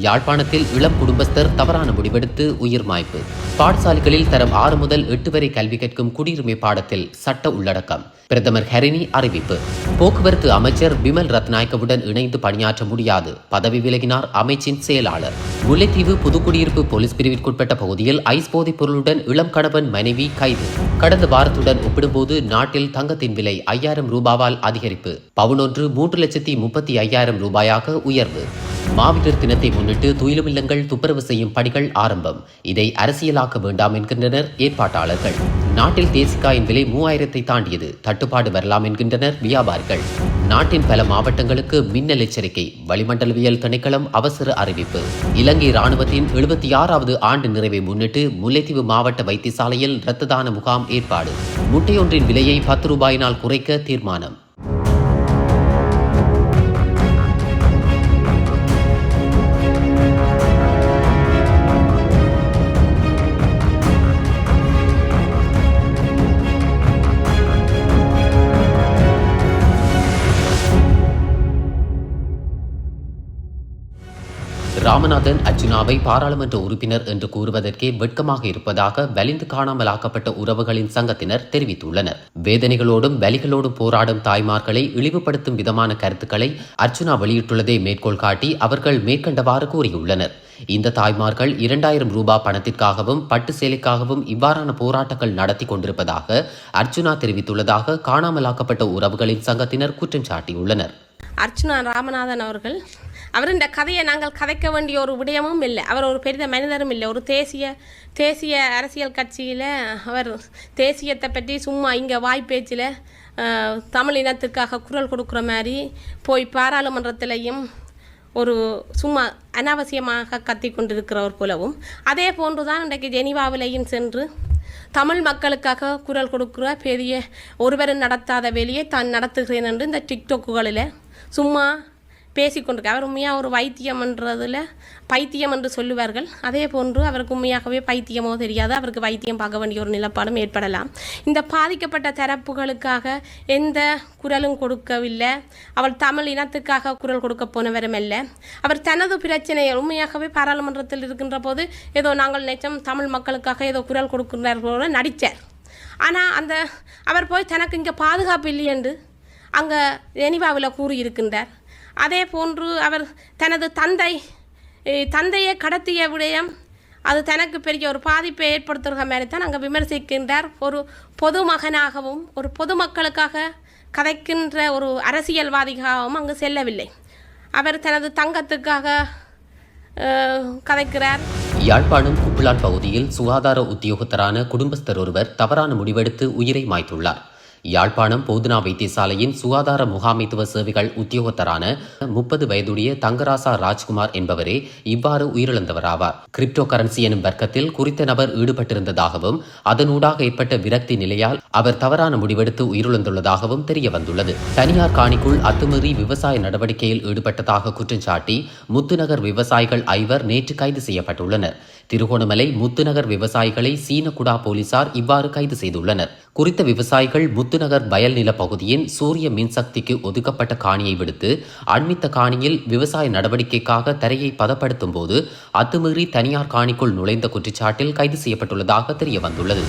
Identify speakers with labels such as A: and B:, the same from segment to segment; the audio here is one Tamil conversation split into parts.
A: யாழ்ப்பாணத்தில் இளம் குடும்பஸ்தர் தவறான முடிவெடுத்து உயிர் மாய்ப்பு. பாடசாலைகளில் தரம் ஆறு முதல் எட்டு வரை கல்வி கற்கும் குடியுரிமை பாடத்தில் சட்ட உள்ளடக்கம். பிரதமர் ஹரினி அறிவிப்பு. போக்குவரத்து அமைச்சர் பிமல் ரத்நாயக்கவுடன் இணைந்து பணியாற்ற முடியாது. பதவி விலகினார் அமைச்சின் செயலாளர். முல்லைத்தீவு புதுக்குடியிருப்பு போலீஸ் பிரிவிற்குட்பட்ட பகுதியில் ஐஸ் போதைப் பொருளுடன் இளம் கணவன் மனைவி கைது. கடந்த வாரத்துடன் ஒப்பிடும்போது நாட்டில் தங்கத்தின் விலை ஐயாயிரம் ரூபாவால் அதிகரிப்பு. பவுனொன்று மூன்று லட்சத்தி முப்பத்தி ஐயாயிரம் ரூபாயாக உயர்வு. மாவீரர் தினத்தை முன்னிட்டு துயிலுமில்லங்கள் துப்புரவு செய்யும் பணிகள் ஆரம்பம். இதை அரசியலாக்க வேண்டாம் என்கின்றனர் ஏற்பாட்டாளர்கள். நாட்டில் தேசிக்காயின் விலை மூவாயிரத்தை தாண்டியது. தட்டுப்பாடு வரலாம் என்கின்றனர் வியாபாரிகள். நாட்டின் பல மாவட்டங்களுக்கு மின்னல் எச்சரிக்கை. வளிமண்டலவியல் திணைக்களம் அவசர அறிவிப்பு. இலங்கை ராணுவத்தின் எழுபத்தி ஆறாவது ஆண்டு நிறைவை முன்னிட்டு முல்லைத்தீவு மாவட்ட வைத்தியசாலையில் இரத்த தான முகாம் ஏற்பாடு. முட்டையொன்றின் விலையை பத்து ரூபாயினால் குறைக்க தீர்மானம். ராமநாதன் அர்ஜுனாவை பாராளுமன்ற உறுப்பினர் என்று கூறுவதற்கே வெட்கமாக இருப்பதாக வலிந்து காணாமலாக்கப்பட்ட உறவுகளின் சங்கத்தினர் தெரிவித்துள்ளனர். வேதனைகளோடும் வலிகளோடும் போராடும் தாய்மார்களை இழிவுபடுத்தும் விதமான கருத்துக்களை அர்ஜுனா வெளியிட்டுள்ளதை மேற்கோள் காட்டி அவர்கள் மேற்கண்டவாறு கூறியுள்ளனர். இந்த தாய்மார்கள் இரண்டாயிரம் ரூபாய் பணத்திற்காகவும் பட்டு சேலைக்காகவும் இவ்வாறான போராட்டங்கள் நடத்தி கொண்டிருப்பதாக அர்ஜுனா தெரிவித்துள்ளதாக காணாமலாக்கப்பட்ட உறவுகளின் சங்கத்தினர் குற்றம் சாட்டியுள்ளனர்.
B: அர்ச்சுனா ராமநாதன் அவர்கள் அவர் இந்த கதையை நாங்கள் கதைக்க வேண்டிய ஒரு விடயமும் இல்லை. அவர் ஒரு பெரிய மனிதரும் இல்லை. ஒரு தேசிய தேசிய அரசியல் கட்சியில் அவர் தேசியத்தை பற்றி சும்மா இங்கே வாய்ப்பேச்சில் தமிழ் இனத்துக்காக குரல் கொடுக்குற மாதிரி போய் பாராளுமன்றத்திலையும் ஒரு சும்மா அனாவசியமாக கத்தி கொண்டிருக்கிறவர் போலவும். அதே போன்றுதான் இன்றைக்கு ஜெனிவாவிலையும் சென்று தமிழ் மக்களுக்காக குரல் கொடுக்குற பெரிய ஒருவரும் நடத்தாத வேலையை தான் நடத்துகிறேன் என்று இந்த டிக்டோக்குகளில் சும்மா பேசிக்கொண்டிருக்க அவர் உண்மையாக ஒரு வைத்தியம்ன்றதில் பைத்தியம் என்று சொல்லுவார்கள். அதே போன்று அவருக்கு உண்மையாகவே பைத்தியமோ தெரியாது. அவருக்கு வைத்தியம் பார்க்க வேண்டிய ஒரு நிலப்பாடும் ஏற்படலாம். இந்த பாதிக்கப்பட்ட தரப்புகளுக்காக எந்த குரலும் கொடுக்கவில்லை. அவள் தமிழ் இனத்துக்காக குரல் கொடுக்க போனவரும் அல்ல. அவர் தனது பிரச்சனையை உண்மையாகவே பாராளுமன்றத்தில் இருக்கின்ற போது ஏதோ நாங்கள் நிச்சயம் தமிழ் மக்களுக்காக ஏதோ குரல் கொடுக்கிறார்களோட நடித்தார் ஆனால் அந்த அவர் போய் தனக்கு இங்கே பாதுகாப்பு இல்லை என்று அங்கே ஜெனிவாவில் கூறியிருக்கின்றார். அதே போன்று அவர் தனது தந்தை தந்தையை கடத்திய விடயம் அது தனக்கு பெரிய ஒரு பாதிப்பை ஏற்படுத்துகிற மாதிரி தான் அங்கே விமர்சிக்கின்றார். ஒரு பொதுமகனாகவும் ஒரு பொதுமக்களுக்காக கதைக்கின்ற ஒரு அரசியல்வாதியாகவும் அங்கு செல்லவில்லை. அவர் தனது தங்கத்துக்காக கதைக்கிறார்.
A: யாழ்ப்பாணம் குப்பிளான் பகுதியில் சுகாதார உத்தியோகத்தரான குடும்பஸ்தர் ஒருவர் தவறான முடிவெடுத்து உயிரை மாய்த்துள்ளார். யாழ்ப்பாணம் போதுனா வைத்தியசாலையின் சுகாதார முகாமைத்துவ சேவைகள் உத்தியோகத்தரான முப்பது வயதுடைய தங்கராசா ராஜ்குமார் என்பவரே இவ்வாறு உயிரிழந்தவராவார். கிரிப்டோ கரன்சி எனும் வர்க்கத்தில் குறித்த நபர் ஈடுபட்டிருந்ததாகவும் அதனூடாக ஏற்பட்ட விரக்தி நிலையால் அவர் தவறான முடிவெடுத்து உயிரிழந்துள்ளதாகவும் தெரிய வந்துள்ளது தனியார் காணிக்குள் அத்துமீறி விவசாய நடவடிக்கையில் ஈடுபட்டதாக குற்றம் சாட்டி முத்துநகர் விவசாயிகள் ஐவர் நேற்று கைது செய்யப்பட்டுள்ளனர். திருகோணமலை முத்துநகர் விவசாயிகளை சீனகுடா போலீசார் இவ்வாறு கைது செய்துள்ளனர். குறித்த விவசாயிகள் முத்துநகர் வயல் நில பகுதியின் சூரிய மின்சக்திக்கு ஒதுக்கப்பட்ட காணியை விடுத்து அண்மித்த காணியில் விவசாய நடவடிக்கைக்காக தரையை பதப்படுத்தும் போது அத்துமீறி தனியார் காணிக்குள் நுழைந்த குற்றச்சாட்டில் கைது செய்யப்பட்டுள்ளதாக தெரிய வந்துள்ளது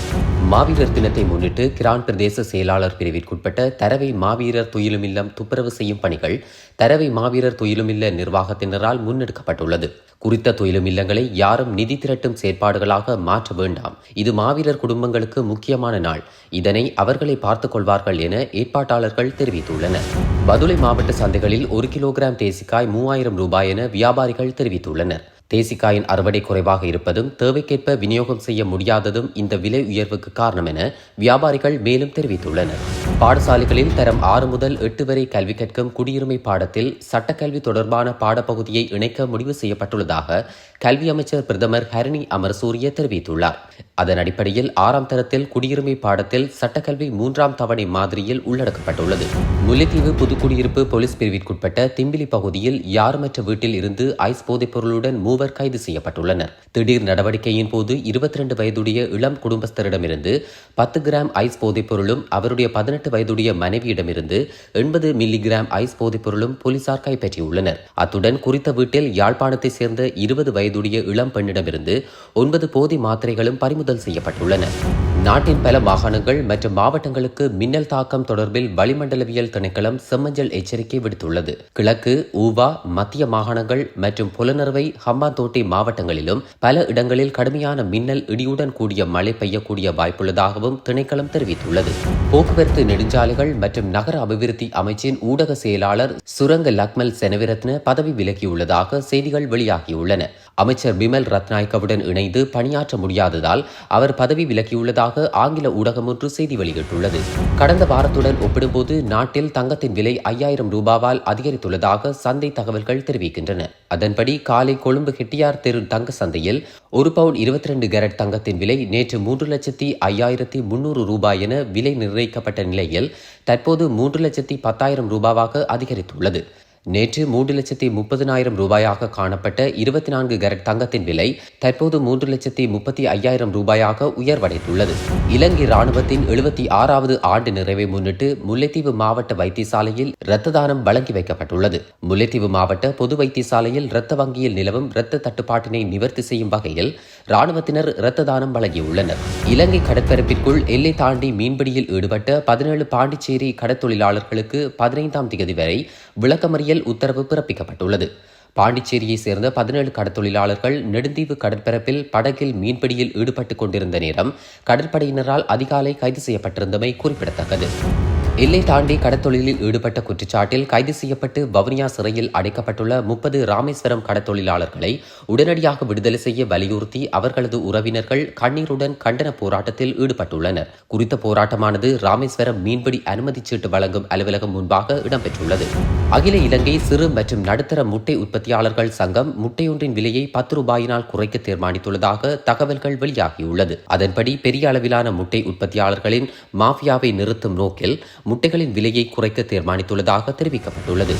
A: மாவீரர் தினத்தை முன்னிட்டு கிரான் பிரதேச செயலாளர் பிரிவிற்குட்பட்ட தரவை மாவீரர் துயிலுமில்லம் துப்புரவு செய்யும் பணிகள் தரவை மாவீரர் துயிலுமில்ல நிர்வாகத்தினரால் முன்னெடுக்கப்பட்டுள்ளது. குறித்த துயிலும் இல்லங்களை யாரும் நிதி திரட்டும் செயற்பாடுகளாக மாற்ற வேண்டாம். இது மாவீரர் குடும்பங்களுக்கு முக்கியமான நாள். இதனை அவர்களை பார்த்துக் கொள்வார்கள் என ஏற்பாட்டாளர்கள் தெரிவித்துள்ளனர். பதுளை மாவட்ட சந்தைகளில் ஒரு கிலோகிராம் தேசிக்காய் மூவாயிரம் ரூபாய் என வியாபாரிகள் தெரிவித்துள்ளனர். தேசிக்காயின் அறுவடை குறைவாக இருப்பதும் தேவைக்கேற்ப விநியோகம் செய்ய முடியாததும் இந்த விலை உயர்வுக்கு காரணம் என வியாபாரிகள் மேலும் தெரிவித்துள்ளனர். பாடசாலைகளில் தரம் ஆறு முதல் எட்டு வரை கல்வி கற்கும் குடியுரிமை பாடத்தில் சட்டக்கல்வி தொடர்பான பாடப்பகுதியை இணைக்க முடிவு செய்யப்பட்டுள்ளதாக கல்வி அமைச்சர் பிரதமர் ஹரணி அமர்சூரிய தெரிவித்துள்ளார். அதன் அடிப்படையில் ஆறாம் தரத்தில் குடியுரிமை பாடத்தில் சட்டக்கல்வி மூன்றாம் தவணை மாதிரியில் உள்ளடக்கப்பட்டுள்ளது. முல்லைத்தீவு புதுக்குடியிருப்பு போலீஸ் பிரிவிற்குட்பட்ட திம்பிலி பகுதியில் யாருமற்ற வீட்டில் இருந்து ஐஸ் போதைப் பொருளுடன் மூவர் கைது செய்யப்பட்டுள்ளனர். திடீர் நடவடிக்கையின் போது இருபத்தி ரெண்டு வயதுடைய இளம் குடும்பஸ்தரிடமிருந்து பத்து கிராம் ஐஸ் போதைப் பொருளும் அவருடைய பதினெட்டு வயதுடைய மனைவியிடமிருந்து எண்பது மில்லி கிராம் ஐஸ் போதைப் பொருளும் போலீசார் கைப்பற்றியுள்ளனர். அத்துடன் குறித்த வீட்டில் யாழ்ப்பாணத்தை சேர்ந்த இருபது வயதுடைய இளம் பெண்ணிடமிருந்து ஒன்பது போதை மாத்திரைகளும் பறிமுதல் செய்யப்பட்டுள்ளன. நாட்டின் பல மாகாணங்கள் மற்றும் மாவட்டங்களுக்கு மின்னல் தாக்கம் தொடர்பில் வளிமண்டலவியல் திணைக்களம் செம்மஞ்சள் எச்சரிக்கை விடுத்துள்ளது. கிழக்கு ஊவா மத்திய மாகாணங்கள் மற்றும் புலனறுவை ஹம்பாந்தோட்டை மாவட்டங்களிலும் பல இடங்களில் கடுமையான மின்னல் இடியுடன் கூடிய மழை பெய்யக்கூடிய வாய்ப்புள்ளதாகவும் திணைக்களம் தெரிவித்துள்ளது. போக்குவரத்து நெடுஞ்சாலைகள் மற்றும் நகர அபிவிருத்தி அமைச்சின் ஊடக செயலாளர் சுரங்க லக்மல் செனவிரத்ன பதவி விலகியுள்ளதாக செய்திகள் வெளியாகியுள்ளன. அமைச்சர் பிமல் ரத்நாயக்கவுடன் இணைந்து பணியாற்ற முடியாததால் அவர் பதவி விலகியுள்ளதாக ஆங்கில ஊடகம் ஒன்று செய்தி வெளியிட்டுள்ளது. கடந்த வாரத்துடன் ஒப்பிடும்போது நாட்டில் தங்கத்தின் விலை ஐயாயிரம் ரூபாவால் அதிகரித்துள்ளதாக சந்தை தகவல்கள் தெரிவிக்கின்றன. அதன்படி காலை கொழும்பு ஹெட்டியார் தெரு தங்க சந்தையில் ஒரு பவுன் இருபத்தி ரெண்டு கேரட் தங்கத்தின் விலை நேற்று மூன்று லட்சத்தி ஐயாயிரத்தி முன்னூறு ரூபாய் என விலை நிர்ணயிக்கப்பட்ட நிலையில் தற்போது மூன்று லட்சத்தி பத்தாயிரம் ரூபாவாக அதிகரித்துள்ளது. நேற்று மூன்று லட்சத்தி முப்பதினாயிரம் ரூபாயாக காணப்பட்ட இருபத்தி நான்கு கரட் தங்கத்தின் விலை தற்போது மூன்று லட்சத்தி முப்பத்தி ஐயாயிரம் ரூபாயாக உயர்வடைந்துள்ளது. இலங்கை ராணுவத்தின் எழுபத்தி ஆறாவது ஆண்டு நிறைவை முன்னிட்டு முல்லைத்தீவு மாவட்ட வைத்தியசாலையில் இரத்த தானம் வழங்கி வைக்கப்பட்டுள்ளது. முல்லைத்தீவு மாவட்ட பொது வைத்தியசாலையில் இரத்த வங்கியில் நிலவும் இரத்த தட்டுப்பாட்டினை நிவர்த்தி செய்யும் வகையில் ராணுவத்தினர் இரத்த தானம் வழங்கியுள்ளனர். இலங்கை கடற்பரப்பிற்குள் எல்லை தாண்டி மீன்பிடியில் ஈடுபட்ட பதினேழு பாண்டிச்சேரி கடற்தொழிலாளர்களுக்கு பதினைந்தாம் தேதி வரை விளக்கமறியல் உத்தரவு பிறப்பிக்கப்பட்டுள்ளது. பாண்டிச்சேரியை சேர்ந்த பதினேழு கடற்தொழிலாளர்கள் நெடுந்தீவு கடற்பரப்பில் படகில் மீன்பிடியில் ஈடுபட்டுக் கொண்டிருந்த நேரம் கடற்படையினரால் அதிகாலை கைது செய்யப்பட்டிருந்தமை குறிப்பிடத்தக்கது. எல்லை தாண்டி கடத்தொழிலில் ஈடுபட்ட குற்றச்சாட்டில் கைது செய்யப்பட்டு வவுனியா சிறையில் அடைக்கப்பட்டுள்ள முப்பது ராமேஸ்வரம் கடத்தொழிலாளர்களை உடனடியாக விடுதலை செய்ய வலியுறுத்தி அவர்களது உறவினர்கள் கண்ணீருடன் கண்டன போராட்டத்தில் ஈடுபட்டுள்ளனர். குறித்த போராட்டமானது ராமேஸ்வரம் மீன்பிடி அனுமதி சீட்டு வழங்கும் அலுவலகம் முன்பாக இடம்பெற்றுள்ளது. அகில இலங்கை சிறு மற்றும் நடுத்தர முட்டை உற்பத்தியாளர்கள் சங்கம் முட்டையொன்றின் விலையை பத்து ரூபாயினால் குறைக்க தீர்மானித்துள்ளதாக தகவல்கள் வெளியாகியுள்ளது. அதன்படி பெரிய அளவிலான முட்டை உற்பத்தியாளர்களின் மாஃபியாவை நிறுத்தும் நோக்கில் முட்டைகளின் விலையை குறைக்க தீர்மானித்துள்ளதாக தெரிவிக்கப்பட்டுள்ளது.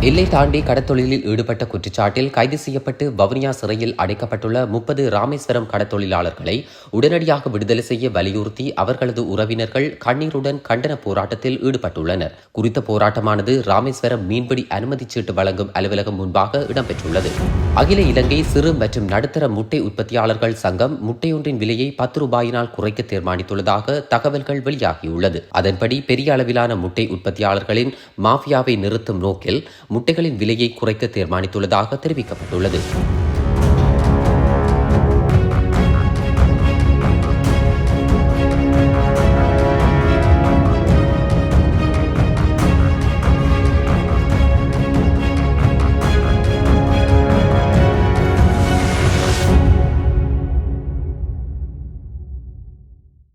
A: எல்லை தாண்டி கடத்தொழிலில் ஈடுபட்ட குற்றச்சாட்டில் கைது செய்யப்பட்டு வவுனியா சிறையில் அடைக்கப்பட்டுள்ள முப்பது ராமேஸ்வரம் கடத்தொழிலாளர்களை உடனடியாக விடுதலை செய்ய வலியுறுத்தி அவர்களது உறவினர்கள் கண்ணீருடன் கண்டன போராட்டத்தில் ஈடுபட்டுள்ளனர். குறித்த போராட்டமானது ராமேஸ்வரம் மீன்பிடி அனுமதி சீட்டு வழங்கும் அலுவலகம் முன்பாக இடம்பெற்றுள்ளது. அகில இலங்கை சிறு மற்றும் நடுத்தர முட்டை உற்பத்தியாளர்கள் சங்கம் முட்டையொன்றின் விலையை பத்து ரூபாயினால் குறைக்க தீர்மானித்துள்ளதாக தகவல்கள் வெளியாகியுள்ளது. அதன்படி பெரிய அளவிலான முட்டை உற்பத்தியாளர்களின் மாஃபியாவை நிறுத்தும் நோக்கில் முட்டைகளின் விலையை குறைக்க தீர்மானித்துள்ளதாக தெரிவிக்கப்பட்டுள்ளது.